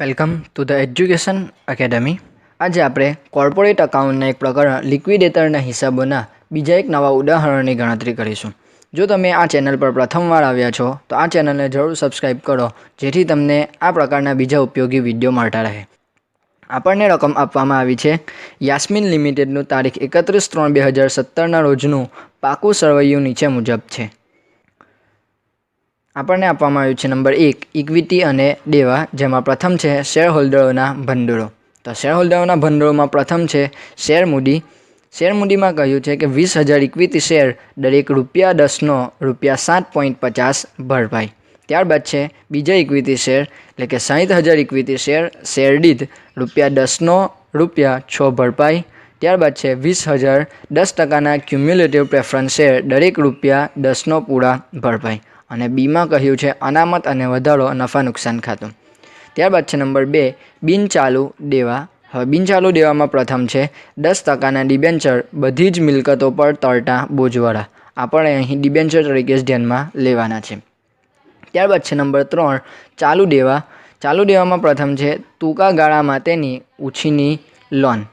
Welcome to the education academy આજે આપણે corporate અકાઉન્ટના એક પ્રકરણ લિક્વિડેટરના હિસાબોના બીજા એક નવા ઉદાહરણની ગણતરી કરીશું. જો તમે આ ચેનલ પર પ્રથમવાર આવ્યા છો, તો આ ચેનલને જરૂર સબસ્ક્રાઈબ કરો, જેથી તમને આ પ્રકારના બીજા ઉપયોગી વીડિયો મળતા રહે. આપણને રકમ આપવામાં આવી છે. યાસ્મીન લિમિટેડનું તારીખ એકત્રીસ ત્રણ બે હજાર સત્તરના રોજનું પાકું સરવૈયું નીચે મુજબ છે. આપણને આપવામાં આવ્યું છે નંબર એક, ઇક્વિટી અને દેવા, જેમાં પ્રથમ છે શેર હોલ્ડરોના ભંડોળો. તો શેર હોલ્ડરોના ભંડોળમાં પ્રથમ છે શેર મૂડી શેર મૂડીમાં કહ્યું છે કે વીસ હજાર ઇક્વિટી શેર દરેક રૂપિયા દસનો, રૂપિયા સાત પોઈન્ટ પચાસ ભરપાઈ. ત્યારબાદ છે બીજા ઇક્વિટી શેર, એટલે કે સાહીઠ હજાર ઇક્વિટી શેર શેર દીઠ, રૂપિયા દસનો, રૂપિયા છ ભરપાઈ. ત્યારબાદ છે વીસ હજાર દસ ટકાના ક્યુમ્યુલેટિવ પ્રેફરન્સ શેર, દરેક રૂપિયા દસનો પૂરા ભરપાઈ. અને બીમાં કહ્યું છે, અનામત અને વધારો નફા નુકસાન ખાતું. ત્યારબાદ છે નંબર બે, બિનચાલુ દેવા. હવે બિનચાલુ દેવામાં પ્રથમ છે, દસ ટકાના ડિબેન્ચર, બધી જ મિલકતો પર તરતા બોજવાળા. આપણે અહીં ડિબેન્ચર તરીકે જ ધ્યાનમાં લેવાના છે. ત્યારબાદ છે નંબર ત્રણ, ચાલુ દેવા. ચાલુ દેવામાં પ્રથમ છે, ટૂંકા ગાળા માટેની ઉછીની લોન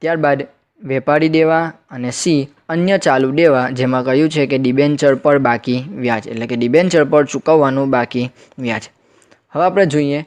ત્યારબાદ વેપારી દેવા અને સી, અન્ય ચાલુ દેવા, જેમાં કહ્યું છે કે ડિબેન્ચર પર બાકી વ્યાજ, એટલે કે ડિબેન્ચર પર ચૂકવવાનું બાકી વ્યાજ. હવે આપણે જોઈએ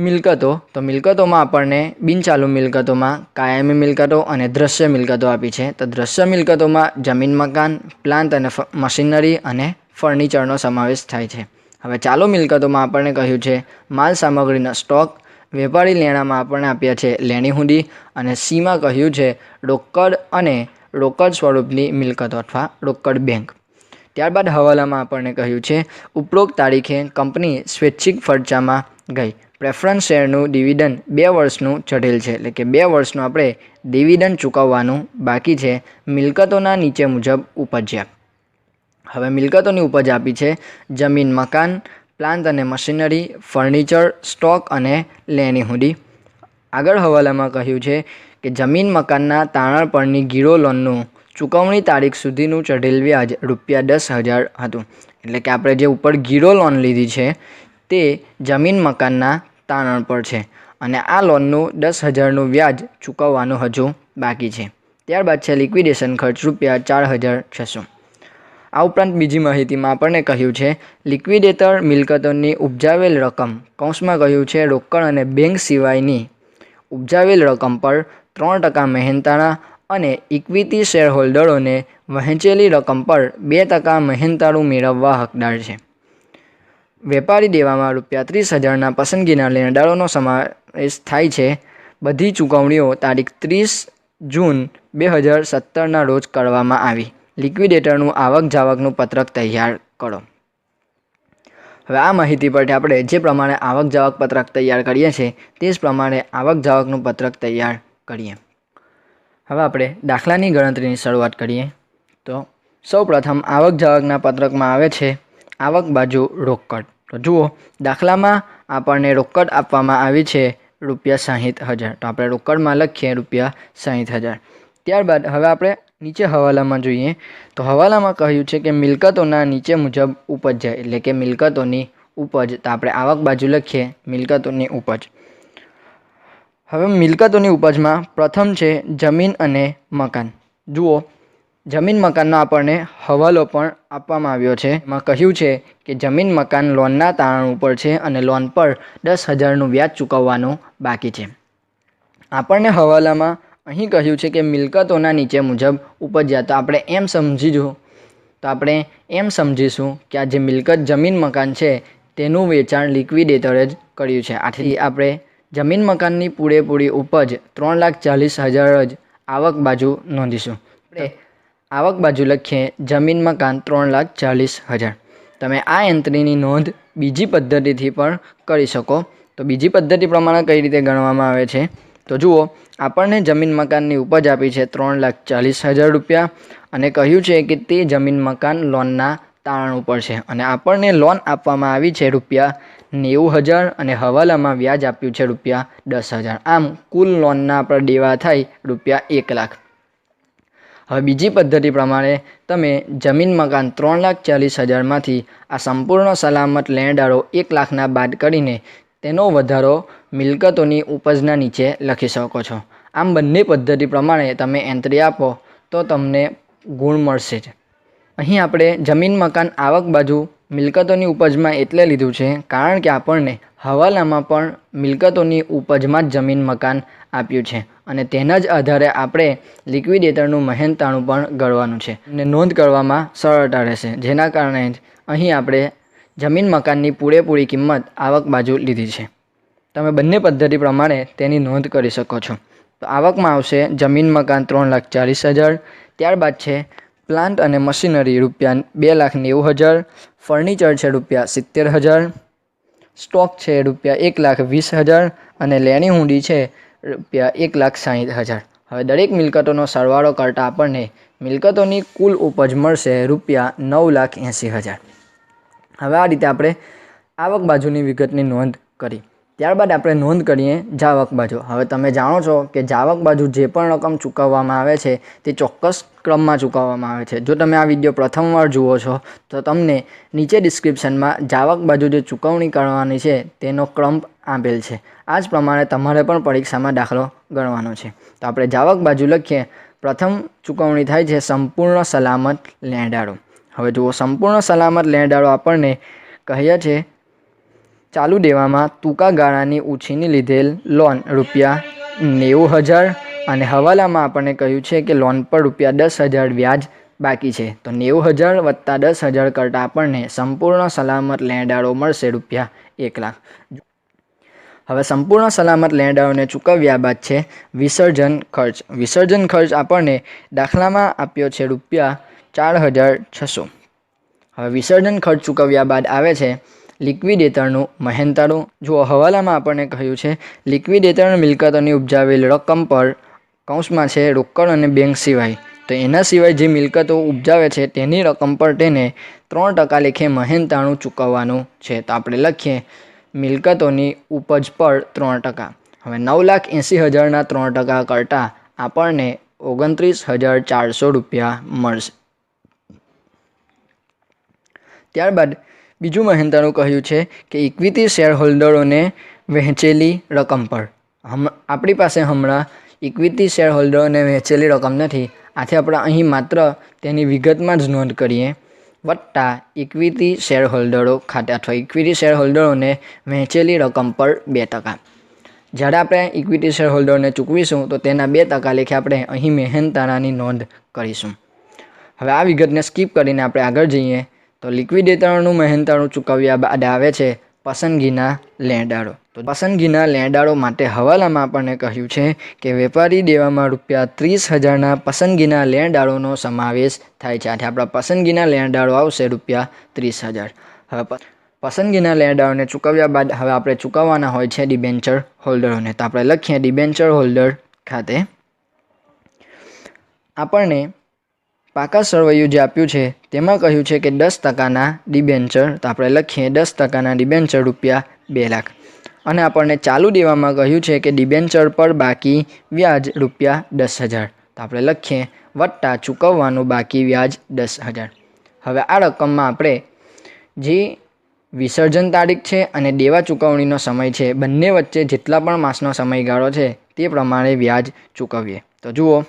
મિલકતો. તો મિલકતોમાં આપણને બિનચાલુ મિલકતોમાં કાયમી મિલકતો અને દ્રશ્ય મિલકતો આપી છે. તો દ્રશ્ય મિલકતોમાં જમીન મકાન, પ્લાન્ટ અને મશીનરી અને ફર્નિચરનો સમાવેશ થાય છે. હવે ચાલુ મિલકતોમાં આપણને કહ્યું છે માલ સામગ્રીનો સ્ટોક વેપારી લેણામાં આપણને આપ્યા છે લેણી હુંડી અને સીમાં કહ્યું છે રોકડ અને રોકડ સ્વરૂપની મિલકત અથવા રોકડ બેંક. ત્યારબાદ હવાલામાં આપણને કહ્યું છે, ઉપરોક્ત તારીખે કંપની સ્વૈચ્છિક ફરજામાં ગઈ. પ્રેફરન્સ શેરનું ડિવિડન્ડ બે વર્ષનું ચઢેલ છે. એટલે કે બે વર્ષનું આપણે ડિવિડન્ડ ચૂકવવાનું બાકી છે મિલકતોના નીચે મુજબ ઉપજ્યા. હવે મિલકતોની ઉપજ આપી છે જમીન, મકાન પ્લાન્ટ અને મશીનરી, ફર્નિચર, સ્ટોક અને લેણી હુડી. આગળ હવાલામાં કહ્યું છે કે જમીન મકાનના તારણ પરની ગીરો લોનનું ચૂકવણી તારીખ સુધીનું ચઢેલ વ્યાજ રૂપિયા દસ હજાર હતું. એટલે કે આપણે જે ઉપર ગીરો લોન લીધી છે, તે જમીન મકાનના તારણ પર છે અને આ લોનનું દસ હજારનું વ્યાજ ચૂકવવાનું હજુ બાકી છે. ત્યારબાદ છે લિક્વિડેશન ખર્ચ રૂપિયા ચાર હજાર છસો. આ ઉપરાંત બીજી માહિતીમાં આપણને કહ્યું છે, લિક્વિડેટર મિલકતોની ઉપજાવેલ રકમ. કૌંસમાં કહ્યું છે, રોકડ અને બેંક સિવાયની ઉપજાવેલ રકમ પર ત્રણ ટકા મહેનતાણા અને ઇક્વિટી શેરહોલ્ડરોને વહેંચેલી રકમ પર બે ટકા મહેનતાણું મેળવવા હકદાર છે. વેપારી દેવામાં રૂપિયા ત્રીસ હજારના પસંદગીના લેણદારોનો સમાવેશ થાય છે. બધી ચૂકવણીઓ તારીખ ત્રીસ જૂન બે હજાર સત્તરના રોજ કરવામાં આવી. લિક્વિડેટરનું આવક જાવકનું પત્રક તૈયાર કરો. હવે આ માહિતી પરથી આપણે જે પ્રમાણે આવક જાવક પત્રક તૈયાર કરીએ છીએ, તે જ પ્રમાણે આવક જાવકનું પત્રક તૈયાર કરીએ. હવે આપણે દાખલાની ગણતરીની શરૂઆત કરીએ. તો સૌપ્રથમ આવક જાવકના પત્રકમાં આવે છે આવક બાજુ રોકડ. તો જુઓ, દાખલામાં આપણને રોકડ આપવામાં આવી છે રૂપિયા સાહીઠ હજાર. તો આપણે રોકડમાં લખીએ રૂપિયા સાહીઠ હજાર. ત્યારબાદ હવે આપણે નીચે હવાલામાં જોઈએ તો હવાલામાં કહ્યું છે કે મિલકતોના નીચે મુજબ ઉપજ જાય, એટલે કે મિલકતોની ઉપજ, તો આપણે આવક બાજુ લખીએ, મિલકતોની ઉપજ. હવે મિલકતોની ઉપજમાં પ્રથમ છે જમીન અને મકાન. જુઓ, જમીન મકાનનો આપણને હવાલો પણ આપવામાં આવ્યો છે. એમાં કહ્યું છે કે જમીન મકાન લોનના તારણ ઉપર છે અને લોન પર દસ હજારનું વ્યાજ ચૂકવવાનું બાકી છે. આપણને હવાલામાં અહીં કહ્યું છે કે મિલકતોના નીચે મુજબ ઉપજ્યા. તો આપણે એમ સમજીશું, તો આપણે એમ સમજીશું કે આ જે મિલકત જમીન મકાન છે, તેનું વેચાણ લિક્વિડેટરે જ કર્યું છે. આથી આપણે જમીન મકાનની પૂરેપૂરી ઉપજ ત્રણ લાખ ચાલીસ હજાર જ આવક બાજુ નોંધીશું. આપણે આવક બાજુ લખીએ, જમીન મકાન ત્રણ લાખ ચાલીસ હજાર. તમે આ એન્ટ્રીની નોંધ બીજી પદ્ધતિથી પણ કરી શકો. તો બીજી પદ્ધતિ પ્રમાણે કઈ રીતે ગણવામાં આવે છે? તો જુઓ, આપણને જમીન મકાનની ઉપજ આપી છે ત્રણ લાખ ચાલીસ હજાર રૂપિયા અને કહ્યું છે કે તે જમીન મકાન લોનના તારણ ઉપર છે અને આપણને લોન આપવામાં આવી છે રૂપિયા નેવું હજાર અને હવાલામાં વ્યાજ આપ્યું છે રૂપિયા દસ હજાર. આમ, કુલ લોનના આપણા દેવા થાય રૂપિયા એક લાખ. હવે બીજી પદ્ધતિ પ્રમાણે તમે જમીન મકાન ત્રણ લાખ ચાલીસ હજારમાંથી આ સંપૂર્ણ સલામત લેણદારો એક લાખના બાદ કરીને તેનો વધારો મિલકતોની ઉપજના નીચે લખી શકો છો. આમ બંને પદ્ધતિ પ્રમાણે તમે એન્ટ્રી આપો તો તમને ગુણ મળશે જ. અહીં આપણે જમીન, મકાન, આવક બાજુ મિલકતોની ઉપજમાં એટલે લીધું છે કારણ કે આપણને હવાલામાં પણ મિલકતોની ઉપજમાં જ જમીન, મકાન આપ્યું છે અને તેના જ આધારે આપણે લિક્વિડેટરનું મહેનતાણું પણ ગણવાનું છે. અને નોંધ કરવામાં સરળતા રહેશે. જેના કારણે જ અહીં આપણે જમીન મકાનની પૂરેપૂરી કિંમત આવક બાજુ લીધી છે. તમે બંને પદ્ધતિ પ્રમાણે તેની નોંધ કરી શકો છો. તો આવકમાં આવશે જમીન મકાન ત્રણ લાખ ચાલીસ હજાર, ત્યારબાદ છે પ્લાન્ટ અને મશીનરી રૂપિયા બે લાખ નેવું હજાર, ફર્નિચર છે રૂપિયા સિત્તેર હજાર, સ્ટોક છે રૂપિયા એક લાખ વીસ હજાર અને લેણી હુંડી છે રૂપિયા એક લાખ સાહીઠ હજાર. હવે દરેક મિલકતોનો સરવાળો કરતાં આપણને મિલકતોની કુલ ઉપજ મળશે રૂપિયા નવ લાખ એંસી હજાર. હવે આ રીતે આપણે આવક બાજુની વિગતની નોંધ કરી. ત્યારબાદ આપણે નોંધ કરીએ જાવક બાજુ. હવે તમે જાણો છો કે જાવક બાજુ જે પણ રકમ ચૂકવવામાં આવે છે, તે ચોક્કસ ક્રમમાં ચૂકવવામાં આવે છે. જો તમે આ વીડિયો પ્રથમવાર જુઓ છો, તો તમને નીચે ડિસ્ક્રિપ્શનમાં જાવક બાજુ જે ચૂકવણી કરવાની છે, તેનો ક્રમ આપેલ છે. આ જ પ્રમાણે તમારે પણ પરીક્ષામાં દાખલો ગણવાનો છે. તો આપણે જાવક બાજુ લખીએ. પ્રથમ ચૂકવણી થાય છે સંપૂર્ણ સલામત લેણદારો હવે જુઓ, સંપૂર્ણ સલામત લેણદારો આપણને કહ્યા છે, ચાલુ દેવામાં ટૂંકા ગાળાની ઉછીની લીધેલ લોન રૂપિયા નેવું હજાર અને હવાલામાં આપણને કહ્યું છે કે લોન પર રૂપિયા દસ હજાર વ્યાજ બાકી છે. તો નેવું હજાર વત્તા દસ હજાર કરતાં આપણને સંપૂર્ણ સલામત લેણદારો મળશે રૂપિયા એક લાખ. હવે સંપૂર્ણ સલામત લેણદારોને ચૂકવ્યા બાદ છે વિસર્જન ખર્ચ. વિસર્જન ખર્ચ આપણને દાખલામાં આપ્યો છે રૂપિયા ચાર હજાર છસો. હવે વિસર્જન ખર્ચ ચૂકવ્યા બાદ આવે છે લિક્વિડેટરનું મહેનતાણું જુઓ, હવાલામાં આપણને કહ્યું છે લિક્વિડેટર મિલકતોની ઉપજાવેલ રકમ પર કૌંસમાં છે રોકડ અને બેંક સિવાય. તો એના સિવાય જે મિલકતો ઉપજાવે છે તેની રકમ પર તેને ત્રણ ટકા લેખે મહેનતાણું ચૂકવવાનું છે. તો આપણે લખીએ, મિલકતોની ઉપજ પર ત્રણ ટકા. હવે નવ લાખ એંસી હજારના ત્રણ ટકા કરતાં આપણને ઓગણત્રીસ હજાર ચારસો રૂપિયા મળશે. ત્યારબાદ બીજું મહેનતાણું કહ્યું છે કે ઇક્વિટી શેર હોલ્ડરોને વહેંચેલી રકમ પર. હમ, આપણી પાસે હમણાં ઇક્વિટી શેર હોલ્ડરોને વહેંચેલી રકમ નથી. આથી આપણે અહીં માત્ર તેની વિગતમાં જ નોંધ કરીએ. વત્તા ઇક્વિટી શેર હોલ્ડરો ખાતે અથવા ઇક્વિટી શેર હોલ્ડરોને વહેંચેલી રકમ પર બે ટકા. જ્યારે આપણે ઇક્વિટી શેર હોલ્ડરને ચૂકવીશું, તો તેના બે ટકા લેખે આપણે અહીં મહેનતાણાની નોંધ કરીશું. હવે આ વિગતને સ્કીપ કરીને આપણે આગળ જઈએ. તો લિક્વિડેટરનું મહેનતાણું ચૂકવ્યા બાદ આવે છે પસંદગીના લેણદારો તો પસંદગીના લેણદારો માટે હવાલામાં આપણને કહ્યું છે કે વેપારી દેવામાં રૂપિયા ત્રીસ હજારના પસંદગીના લેણદારોનો સમાવેશ થાય છે. આથી આપણા પસંદગીના લેણદારો આવશે રૂપિયા ત્રીસ હજાર. હવે પસંદગીના લેણદારોને ચૂકવ્યા બાદ હવે આપણે ચૂકવવાના હોય છે ડિબેન્ચર હોલ્ડરોને. તો આપણે લખીએ ડિબેન્ચર હોલ્ડર ખાતે. આપણને પાકા સરવૈયું જે આપ્યું છે, તેમાં કહ્યું છે કે દસ ટકાના ડિબેન્ચર, તો આપણે લખીએ દસ ટકાના ડિબેન્ચર રૂપિયા બે લાખ. અને આપણને ચાલુ દેવામાં કહ્યું છે કે ડિબેન્ચર પર બાકી વ્યાજ રૂપિયા દસ હજાર. તો આપણે લખીએ વત્તા ચૂકવવાનું બાકી વ્યાજ દસ હજાર. હવે આ રકમમાં આપણે જે વિસર્જન તારીખ છે અને દેવા ચૂકવણીનો સમય છે, બંને વચ્ચે જેટલા પણ માસનો સમયગાળો છે, તે પ્રમાણે વ્યાજ ચૂકવીએ. તો જુઓ,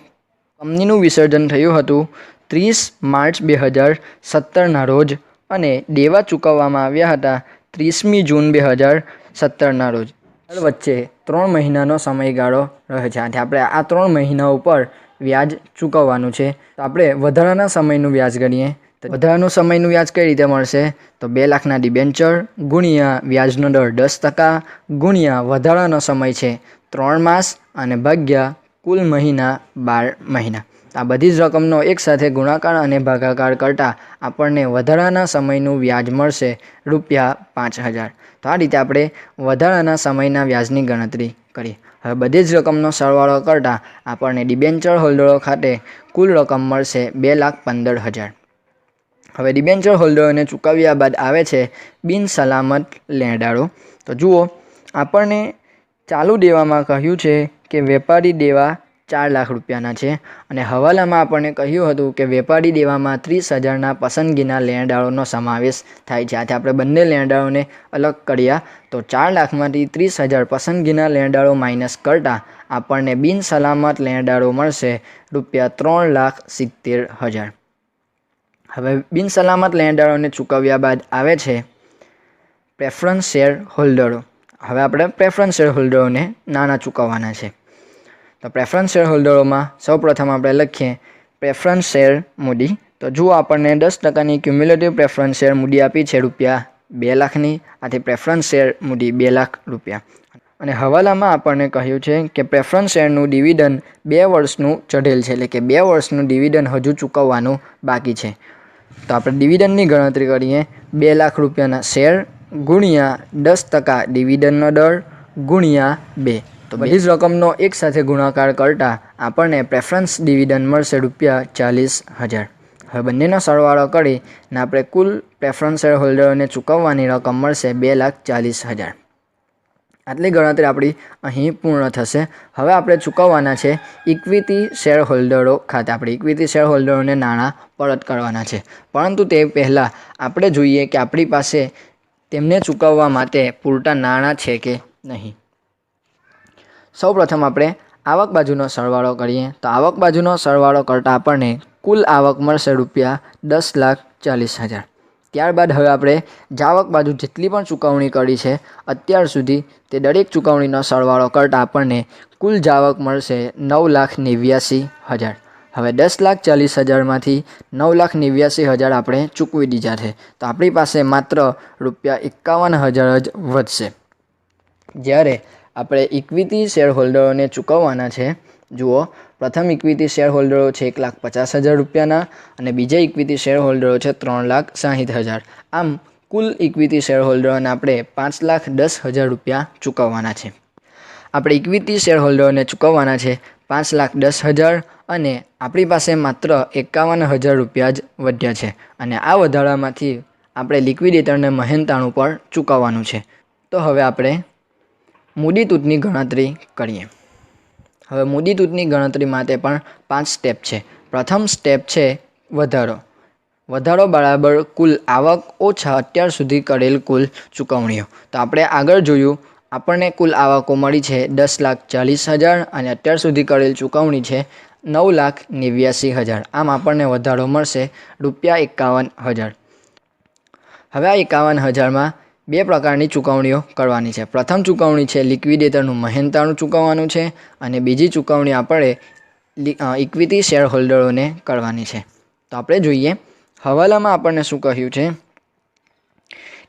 કંપનીનું વિસર્જન થયું હતું ત્રીસ માર્ચ બે હજાર સત્તરના રોજ અને દેવા ચૂકવવામાં આવ્યા હતા ત્રીસમી જૂન બે હજાર સત્તરના રોજ. વચ્ચે ત્રણ મહિનાનો સમયગાળો રહે છે. આથી આપણે આ ત્રણ મહિના ઉપર વ્યાજ ચૂકવવાનું છે. તો આપણે વધારાના સમયનું વ્યાજ ગણીએ. તો વધારાનું સમયનું વ્યાજ કઈ રીતે મળશે? તો બે લાખના ડિબેન્ચર ગુણ્યા વ્યાજનો દર દસ ટકા ગુણ્યા વધારાનો સમય છે ત્રણ માસ અને ભાગ્યા કુલ મહિના બાર મહિના. આ બધી જ રકમનો એકસાથે ગુણાકાર અને ભાગાકાર કરતાં આપણને વધારાના સમયનું વ્યાજ મળશે, રૂપિયા પાંચ હજાર. તો આ રીતે આપણે વધારાના સમયના વ્યાજની ગણતરી કરી હવે બધી જ રકમનો સરવાળો કરતાં આપણને ડિબેન્ચર હોલ્ડરો ખાતે કુલ રકમ મળશે બે લાખ પંદર હજાર. હવે ડિબેન્ચર હોલ્ડરોને ચૂકવ્યા બાદ આવે છે બિન સલામત લેણદારો. તો જુઓ, આપણને ચાલુ દેવામાં કહ્યું છે કે વેપારી દેવા ચાર લાખ રૂપિયાના છે. અને હવાલામાં આપણને કહ્યું હતું કે વેપારી દેવામાં ત્રીસ હજારના પસંદગીના લેણદારોનો સમાવેશ થાય છે. આથી આપણે બંને લેણદારોને અલગ કર્યા. તો ચાર લાખમાંથી ત્રીસ હજાર પસંદગીના લેણદારો માઇનસ કરતાં આપણને બિનસલામત લેણદારો મળશે રૂપિયા ત્રણ લાખ સિત્તેર હજાર. હવે બિનસલામત લેણદાળોને ચૂકવ્યા બાદ આવે છે પ્રેફરન્સ શેર હોલ્ડરો હવે આપણે પ્રેફરન્સ શેર હોલ્ડરોને નાણાં ચૂકવવાના છે. તો પ્રેફરન્સ શેર હોલ્ડરોમાં સૌપ્રથમ આપણે લખીએ પ્રેફરન્સ શેર મૂડી. તો જુઓ આપણને દસ ટકાની ક્યુમ્યુલેટિવ પ્રેફરન્સ શેર મૂડી આપી છે રૂપિયા બે લાખની. આથી પ્રેફરન્સ શેર મૂડી બે લાખ રૂપિયા. અને હવાલામાં આપણને કહ્યું છે કે પ્રેફરન્સ શેરનું ડિવિડન્ડ બે વર્ષનું ચઢેલ છે, એટલે કે બે વર્ષનું ડિવિડન્ડ હજુ ચૂકવવાનું બાકી છે. તો આપણે ડિવિડન્ડની ગણતરી કરીએ. બે લાખ રૂપિયાના શેર ગુણ્યા દસ ટકા ડિવિડન્ડનો દર ગુણ્યા બે. તો બધી જ રકમનો એકસાથે ગુણાકાર કરતાં આપણને પ્રેફરન્સ ડિવિડન્ડ મળશે રૂપિયા ચાલીસ હજાર. હવે બંનેનો સરવાળો કરીને આપણે કુલ પ્રેફરન્સ શેર હોલ્ડરોને ચૂકવવાની રકમ મળશે બે લાખ ચાલીસ હજાર. આટલી ગણતરી આપણી અહીં પૂર્ણ થશે. હવે આપણે ચૂકવવાના છે ઇક્વિટી શેર હોલ્ડરો ખાતે. આપણે ઇક્વિટી શેર હોલ્ડરોને નાણાં પરત કરવાના છે. પરંતુ તે પહેલાં આપણે જોઈએ કે આપણી પાસે તેમને ચૂકવવા માટે પૂરતા નાણાં છે કે નહીં. સૌપ્રથમ આપણે આવક બાજુનો સરવાળો કરીએ. તો આવક બાજુનો સરવાળો કરતાં આપણને કુલ આવક મળશે રૂપિયા દસ લાખ ચાલીસ હજાર. ત્યારબાદ હવે આપણે જાવક બાજુ જેટલી પણ ચૂકવણી કરી છે, અત્યાર સુધી તે દરેક ચૂકવણીનો સરવાળો કરતાં આપણને કુલ જાવક મળશે નવ લાખ નેવ્યાસી હજાર. હવે દસ લાખ ચાલીસ હજારમાંથી નવ લાખ નેવ્યાસી હજાર આપણે ચૂકવી દીધા છે. તો આપણી પાસે માત્ર રૂપિયા એકાવન હજાર જ વધશે. જ્યારે આપણે ઇક્વિટી શેર હોલ્ડરોને ચૂકવવાના છે. જુઓ, પ્રથમ ઇક્વિટી શેર હોલ્ડરો છે એક લાખ પચાસ હજાર રૂપિયાના અને બીજા ઇક્વિટી શેર હોલ્ડરો છે ત્રણ લાખ સાહીઠ હજાર. આમ, કુલ ઇક્વિટી શેર હોલ્ડરોને આપણે પાંચ લાખ દસ હજાર રૂપિયા ચૂકવવાના છે. આપણે ઇક્વિટી શેર હોલ્ડરોને ચૂકવવાના છે પાંચ લાખ દસ હજાર અને આપણી પાસે માત્ર એકાવન હજાર રૂપિયા જ વધ્યા છે. અને આ વધારામાંથી આપણે લિક્વિડેટરને મહેનતાણું પર ચૂકવવાનું છે. તો હવે આપણે મૂડી તૂટની ગણતરી કરીએ. હવે મૂડી તૂટની ગણતરી માટે પણ પાંચ સ્ટેપ છે. પ્રથમ સ્ટેપ છે વધારો. વધારો બરાબર કુલ આવક ઓછા અત્યાર સુધી કરેલ કુલ ચૂકવણીઓ. તો આપણે આગળ જોયું, આપણને કુલ આવકો મળી છે દસ લાખ ચાલીસ હજાર અને અત્યાર સુધી કરેલ ચૂકવણી છે નવ લાખ નેવ્યાસી હજાર. આમ આપણને વધારો મળશે રૂપિયા એકાવન હજાર. હવે આ એકાવન હજારમાં બે પ્રકારની ચૂકવણીઓ કરવાની છે. પ્રથમ ચૂકવણી છે લિક્વિડેટરનું મહેનતાણું ચૂકવવાનું છે અને બીજી ચૂકવણી આપણે ઇક્વિટી શેર હોલ્ડરોને કરવાની છે. તો આપણે જોઈએ, હવાલામાં આપણને શું કહ્યું છે?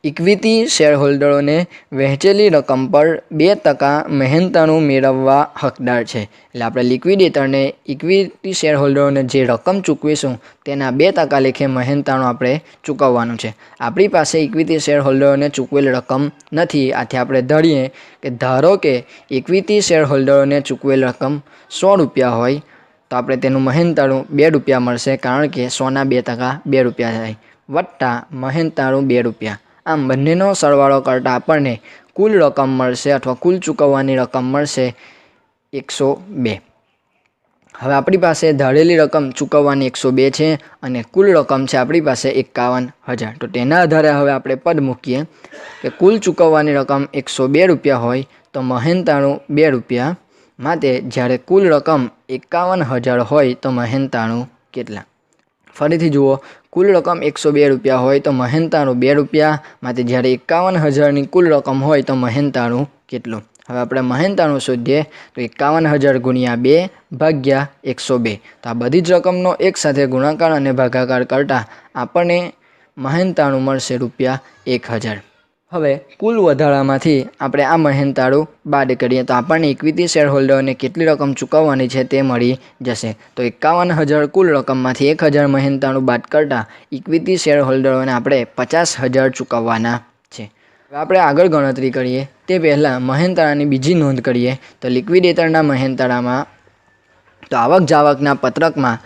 ઇક્વિટી શેર હોલ્ડરોને વહેંચેલી રકમ પર બે ટકા મહેનતાણું મેળવવા હકદાર છે. એટલે આપણે લિક્વિડેટરને ઇક્વિટી શેર હોલ્ડરોને જે રકમ ચૂકવીશું, તેના બે ટકા લેખે મહેનતાણું આપણે ચૂકવવાનું છે. આપણી પાસે ઇક્વિટી શેર હોલ્ડરોને ચૂકવેલ રકમ નથી. આથી આપણે ધરીએ કે ધારો કે ઇક્વિટી શેર હોલ્ડરોને ચૂકવેલ રકમ સો રૂપિયા હોય, તો આપણે તેનું મહેનતાણું બે રૂપિયા મળશે, કારણ કે સોના બે ટકા બે રૂપિયા થાય વત્તા મહેનતાણું બે રૂપિયા. આમ બંનેનો સરવાળો કરતાં આપણને કુલ રકમ મળશે અથવા કુલ ચૂકવવાની રકમ મળશે એકસો બે. હવે આપણી પાસે ધારેલી રકમ ચૂકવવાની એકસો બે છે અને કુલ રકમ છે આપણી પાસે એકાવન હજાર. તો તેના આધારે હવે આપણે પદ મૂકીએ કે કુલ ચૂકવવાની રકમ એકસો બે રૂપિયા હોય તો મહેનતાણું બે રૂપિયા માટે જ્યારે કુલ રકમ એકાવન હજાર હોય તો મહેનતાણું કેટલા? ફરીથી જુઓ કુલ રકમ એકસો બે રૂપિયા હોય તો મહેનતાણું બે રૂપિયા. માટે જ્યારે એકાવન હજારની કુલ રકમ હોય તો મહેનતાણું કેટલું? હવે આપણે મહેનતાણું શોધીએ તો એકાવન હજાર ગુણ્યા બે ભાગ્યા એકસો બે. તો આ બધી જ રકમનો એકસાથે ગુણાકાર અને ભાગાકાર કરતાં આપણને મહેનતાણું મળશે રૂપિયા એક હજાર. હવે કુલ વધારામાંથી આપણે આ મહેનતાળું બાદ કરીએ તો આપણને ઇક્વિટી શેર હોલ્ડરોને કેટલી રકમ ચૂકવવાની છે તે મળી જશે. તો એકાવન હજાર કુલ રકમમાંથી એક હજાર મહેનતાણું બાદ કરતાં ઇક્વિટી શેર હોલ્ડરોને આપણે પચાસ હજાર ચૂકવવાના છે. હવે આપણે આગળ ગણતરી કરીએ. તે પહેલાં મહેનતાળાની બીજી નોંધ કરીએ. તો લિક્વિડેટરના મહેનતાળામાં તો આવક જાવકના પત્રકમાં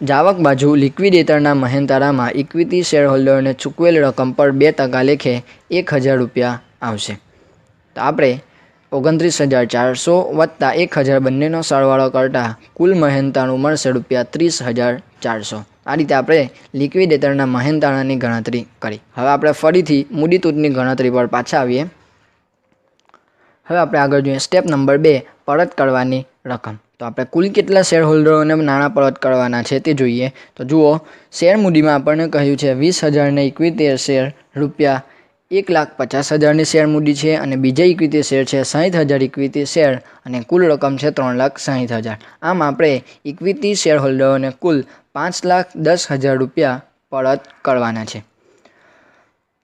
જાવક બાજુ લિક્વિડેટરના મહેનતારામાં ઇક્વિટી શેર હોલ્ડરને ચૂકવેલ રકમ પર બે ટકા લેખે એક હજાર રૂપિયા આવશે. તો આપણે ઓગણત્રીસ હજાર ચારસો વત્તા એક હજાર બંનેનો સરવાળો કરતાં કુલ મહેનતાણું મળશે રૂપિયા ત્રીસ હજાર ચારસો. આ રીતે આપણે લિક્વિડેટરના મહેનતાણાની ગણતરી કરી. હવે આપણે ફરીથી મૂડી તૂટની ગણતરી પર પાછા આવીએ. હવે આપણે આગળ જોઈએ. સ્ટેપ નંબર બે પરત કરવાની રકમ. તો આપણે કુલ કેટલા શેર હોલ્ડરોને નાણાં પરત કરવાના છે તે જોઈએ. તો જુઓ શેર મૂડીમાં આપણને કહ્યું છે વીસ હજારને ઇક્વિતેર શેર, રૂપિયા એક લાખ પચાસ હજારની શેર મૂડી છે અને બીજા ઇક્વિટી શેર છે સાહીઠ હજાર ઇક્વિટી શેર અને કુલ રકમ છે ત્રણ લાખ સાહીઠ હજાર. આમ આપણે ઇક્વિટી શેર હોલ્ડરોને કુલ પાંચ લાખ દસ હજાર રૂપિયા પરત કરવાના છે.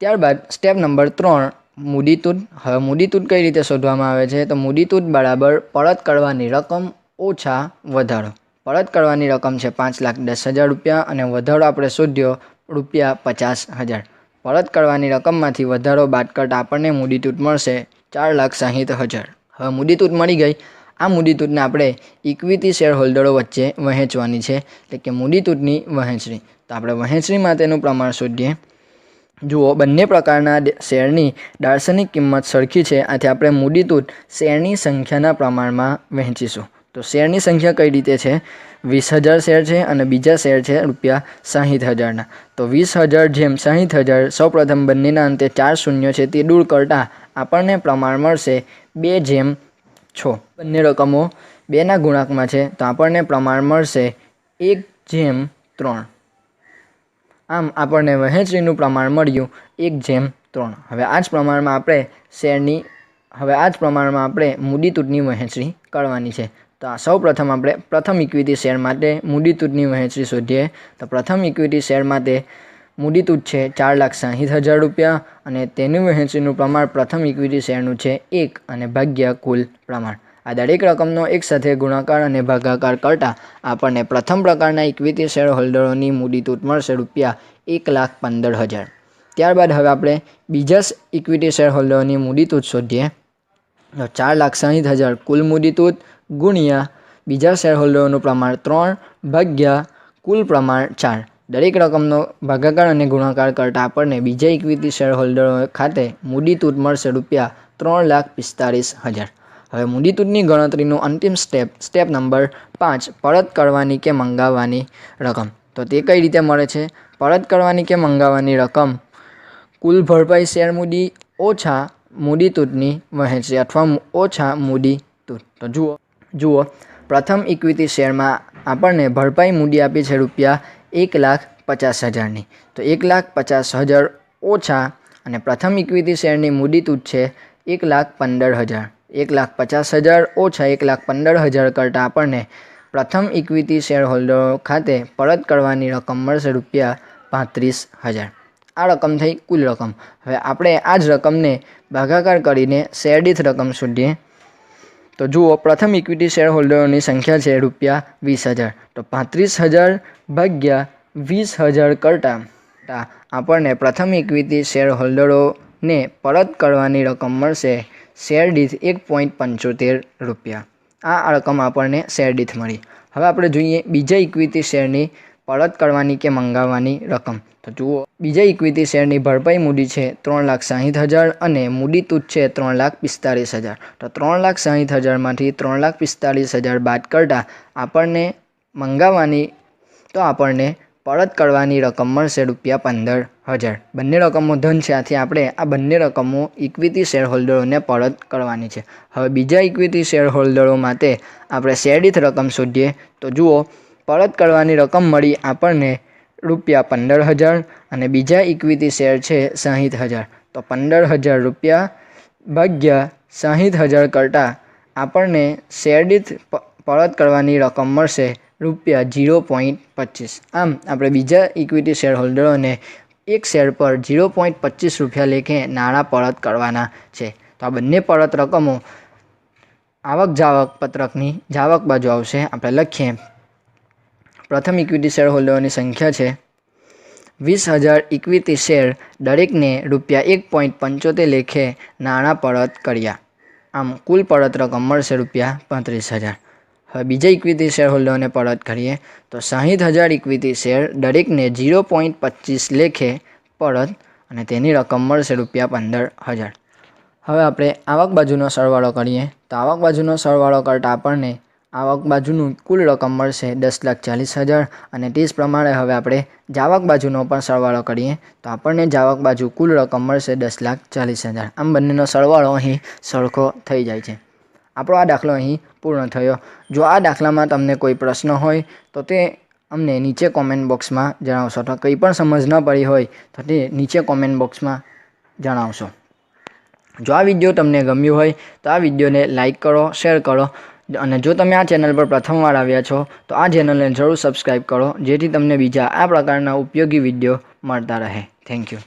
ત્યારબાદ સ્ટેપ નંબર ત્રણ મૂડી તૂટ હવે મૂડીતૂટ કઈ રીતે શોધવામાં આવે છે? તો મૂડીતૂટ બરાબર પરત કરવાની રકમ ઓછા વધારો. પરત કરવાની રકમ છે પાંચ લાખ દસ હજાર રૂપિયા અને વધારો આપણે શોધ્યો રૂપિયા પચાસ હજાર. પરત કરવાની રકમમાંથી વધારો બાદ કરતાં આપણને મૂડીતૂટ મળશે ચાર લાખ સાહીઠ હજાર. હવે મૂડીતૂટ મળી ગઈ. આ મૂડીતૂટને આપણે ઇક્વિટી શેર હોલ્ડરો વચ્ચે વહેંચવાની છે. એટલે કે મૂડીતૂટની વહેંચણી. તો આપણે વહેંચણી માટેનું પ્રમાણ શોધીએ. જુઓ, બંને પ્રકારના શેરની દાર્શનિક કિંમત સરખી છે, આથી આપણે મૂડી તૂટ શેરની સંખ્યાના પ્રમાણમાં વહેંચીશું. તો શેરની સંખ્યા કઈ રીતે છે? વીસ હજાર શેર છે અને બીજા શેર છે રૂપિયા સાહીઠ હજારના. તો વીસ હજાર જેમ સાહીઠ હજાર, સૌપ્રથમ બંનેના અંતે ચાર શૂન્ય છે તે દૂર કરતાં આપણને પ્રમાણ મળશે બે જેમ છો. બંને રકમો બેના ગુણાંકમાં છે તો આપણને પ્રમાણ મળશે એક જેમ ત્રણ. આમ આપણને વહેંચણીનું પ્રમાણ મળ્યું એક જેમ ત્રણ. હવે આ જ પ્રમાણમાં આપણે શેરની, હવે આ જ પ્રમાણમાં આપણે મૂડી તૂટની વહેંચણી કરવાની છે. તો આ સૌ પ્રથમ આપણે પ્રથમ ઇક્વિટી શેર માટે મૂડી તૂટની વહેંચણી શોધીએ. તો પ્રથમ ઇક્વિટી શેર માટે મૂડી તૂટ છે ચાર લાખ સાહીઠ હજાર રૂપિયા અને તેની વહેંચણીનું પ્રમાણ પ્રથમ ઇક્વિટી શેરનું છે એક અને ભાગ્યા કુલ પ્રમાણ. આ દરેક રકમનો એકસાથે ગુણાકાર અને ભાગાકાર કરતાં આપણને પ્રથમ પ્રકારના ઇક્વિટી શેર હોલ્ડરોની મૂડી તૂટ મળશે રૂપિયા એક લાખ પંદર હજાર. ત્યારબાદ હવે આપણે બીજા ઇક્વિટી શેર હોલ્ડરોની મૂડી તૂટ શોધીએ. તો ચાર લાખ સાહીઠ હજાર કુલ મૂડી તૂટ ગુણ્યા બીજા શેર હોલ્ડરોનું પ્રમાણ ત્રણ ભાગ્યા કુલ પ્રમાણ ચાર. દરેક રકમનો ભાગાકાર અને ગુણાકાર કરતાં આપણને બીજા ઇક્વિટી શેર હોલ્ડરો ખાતે મૂડી તૂટ મળશે રૂપિયા ત્રણ લાખ પિસ્તાળીસ હજાર. હવે મૂડી તૂટની ગણતરીનું અંતિમ સ્ટેપ સ્ટેપ નંબર પાંચ, પરત કરવાની કે મંગાવવાની રકમ. તો તે કઈ રીતે મળે છે? પરત કરવાની કે મંગાવવાની રકમ? કુલ ભરપાઈ શેર મૂડી ઓછા મૂડી તૂટની વહેંચણી અથવા ઓછા મૂડી તૂટ. તો જુઓ જુઓ. પ્રથમ ઇક્વિટી શેરમાં આપણને ભરપાઈ મૂડી આપી છે રૂપિયા એક લાખ પચાસ હજારની. તો એક લાખ પચાસ હજાર ઓછા અને પ્રથમ ઇક્વિટી શેરની મૂડી તૂટ છે એક લાખ પંદર હજાર. એક લાખ પચાસ હજાર ઓછા એક લાખ પંદર હજાર કરતાં આપણને પ્રથમ ઇક્વિટી શેર હોલ્ડરો ખાતે પરત કરવાની રકમ મળશે રૂપિયા પાંત્રીસ હજાર. આ રકમ થઈ કુલ રકમ. હવે આપણે આ જ રકમને ભાગાકાર કરીને શેર દીઠ રકમ શોધીએ. તો જુઓ, પ્રથમ ઇક્વિટી શેર હોલ્ડરોની સંખ્યા છે રૂપિયા વીસ હજાર. તો પાંત્રીસ હજાર ભાગ્યા વીસ હજાર કરતાં આપણને પ્રથમ ઇક્વિટી શેર હોલ્ડરોને પરત કરવાની રકમ મળશે શેર દીઠ એક પોઈન્ટ પંચોતેર રૂપિયા. આ રકમ આપણને શેર દીઠ મળી. હવે આપણે જોઈએ બીજા ઇક્વિટી શેરની પરત કરવાની કે મંગાવવાની રકમ. તો જુઓ, બીજા ઇક્વિટી શેરની ભરપાઈ મૂડી છે ત્રણ લાખ સાહીઠ હજાર અને મૂડી તૂટ છે ત્રણ લાખ પિસ્તાળીસ હજાર. તો ત્રણ લાખ સાહીઠ હજારમાંથી ત્રણ લાખ પિસ્તાળીસ હજાર બાદ કરતાં આપણને મંગાવવાની, તો આપણને પરત કરવાની રકમ મળશે રૂપિયા પંદર. હજાર. બંને રકમો ધન છે. આથી આપણે આ બંને રકમો ઇક્વિટી શેર હોલ્ડરોને પરત કરવાની છે. હવે બીજા ઇક્વિટી શેર હોલ્ડરો માટે આપણે શેર રકમ શોધીએ. તો જુઓ, પરત કરવાની રકમ મળી આપણને રૂપિયા પંદર હજાર અને બીજા ઇક્વિટી શેર છે સાહીઠ હજાર. તો પંદર હજાર રૂપિયા ભાગ્યા સાહીઠ હજાર કરતાં આપણને શેર પરત કરવાની રકમ મળશે રૂપિયા જીરો પોઈન્ટ પચીસ. આમ, આપણે બીજા ઇક્વિટી શેર હોલ્ડરોને એક શેર પર ઝીરો પોઈન્ટ પચીસ રૂપિયા લેખે નાણાં પરત કરવાના છે. તો આ બંને પરત રકમો આવક જાવક પત્રકની જાવક બાજુ આવશે. આપણે લખીએ. પ્રથમ ઇક્વિટી શેર હોલ્ડરોની સંખ્યા છે. વીસ હજાર ઇક્વિટી શેર દરેકને રૂપિયા એક પોઈન્ટ પંચોતેર લેખે નાણાં પરત કર્યા. આમ કુલ પરત રકમ મળશે રૂપિયા પાંત્રીસ હજાર. હવે બીજા ઇક્વિટી શેર હોલ્ડરોને પરત કરીએ, તો સાહીઠ હજાર ઇક્વિટી શેર દરેકને ઝીરો પોઈન્ટ પચીસ લેખે પરત અને તેની રકમ મળશે રૂપિયા પંદર હજાર. હવે આપણે આવક બાજુનો સરવાળો કરીએ, તો આવક બાજુનો સરવાળો કરતાં આપણને આવક બાજુનું કુલ રકમ મળશે દસ લાખ ચાલીસ હજાર અને તે જ પ્રમાણે હવે આપણે જાવક બાજુનો પણ સરવાળો કરીએ, તો આપણને જાવક બાજુ કુલ રકમ મળશે દસ લાખ ચાલીસ હજાર. આમ બંનેનો સરવાળો અહીં સરખો થઈ જાય છે. આપણો આ દાખલો અહીં પૂર્ણ થયો. જો આ દાખલામાં તમને કોઈ પ્રશ્ન હોય, તો તે અમને નીચે કોમેન્ટ બોક્સમાં જણાવશો. તો કંઈ પણ સમજ ન પડી હોય, તો તે નીચે કોમેન્ટ બોક્સમાં જણાવશો. જો આ વીડિયો તમને ગમ્યું હોય, તો આ વિડીયોને લાઇક કરો શેર કરો, અને જો તમે આ ચેનલ પર પ્રથમવાર આવ્યા છો, તો આ ચેનલને જરૂર સબસ્ક્રાઈબ કરો, જેથી તમને બીજા આ પ્રકારના ઉપયોગી વીડિયો મળતા રહે. Thank you